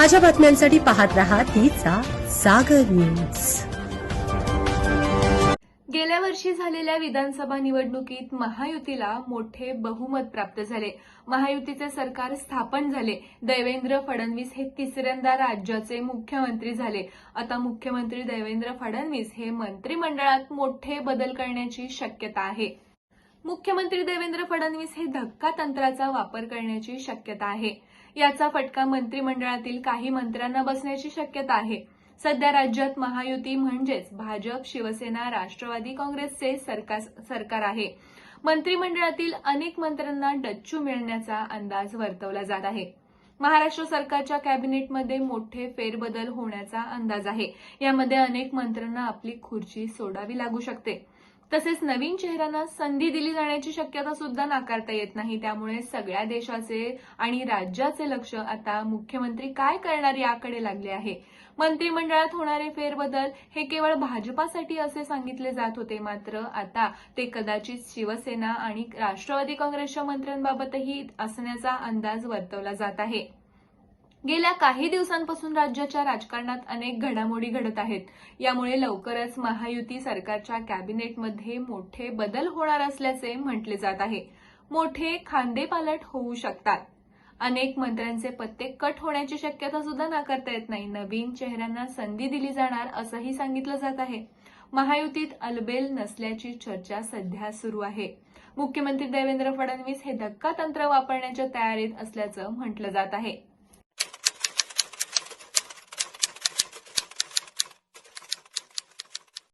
ताज्या बातम्यांसाठी पाहत राहा तिचा सागर न्यूज. गेल्या वर्षी झालेल्या विधानसभा निवडणुकीत महायुतीला मोठे बहुमत प्राप्त झाले. महायुतीचे सरकार स्थापन झाले. देवेंद्र फडणवीस हे तिसऱ्यांदा राज्याचे मुख्यमंत्री झाले. आता मुख्यमंत्री देवेंद्र फडणवीस हे मंत्रिमंडळात मोठे बदल करण्याची शक्यता आहे. मुख्यमंत्री देवेंद्र फडणवीस हे धक्का तंत्राचा वापर करण्याची शक्यता आहे. याचा फटका मंत्रिमंडळातील काही मंत्र्यांना बसण्याची शक्यता आहे. सध्या राज्यात महायुती म्हणजेच भाजप शिवसेना राष्ट्रवादी काँग्रेसचे सरकार आहे. मंत्रिमंडळातील अनेक मंत्र्यांना डच्चू मिळण्याचा अंदाज वर्तवला जात आहे. महाराष्ट्र सरकारच्या कॅबिनेटमध्ये मोठे फेरबदल होण्याचा अंदाज आहे. यामध्ये अनेक मंत्र्यांना आपली खुर्ची सोडावी लागू शकते. तसेच नवीन चेहऱ्यांना संधी दिली जाण्याची शक्यता सुद्धा नाकारता येत नाही. त्यामुळे सगळ्या देशाचे आणि राज्याचे लक्ष आता मुख्यमंत्री काय करणार याकडे लागले आहे. मंत्रिमंडळात होणारे फेरबदल हे केवळ भाजपासाठी असे सांगितले जात होते. मात्र आता ते कदाचित शिवसेना आणि राष्ट्रवादी काँग्रेसच्या मंत्र्यांबाबतही असण्याचा अंदाज वर्तवला जात आहे. गेल्या काही दिवसांपासून राज्याच्या राजकारणात अनेक घडामोडी घडत आहेत. यामुळे लवकरच महायुती सरकारच्या कॅबिनेटमध्ये मोठे बदल होणार असल्याचे म्हटले जात आहे. मोठे खांदेपालट होऊ शकतात. अनेक मंत्र्यांचे पत्ते कट होण्याची शक्यता सुद्धा नाकारता येत नाही. नवीन चेहऱ्यांना संधी दिली जाणार असंही सांगितलं जात आहे. महायुतीत अलबेल नसल्याची चर्चा सध्या सुरू आहे. मुख्यमंत्री देवेंद्र फडणवीस हे धक्का तंत्र वापरण्याच्या तयारीत असल्याचं म्हटलं जात आहे.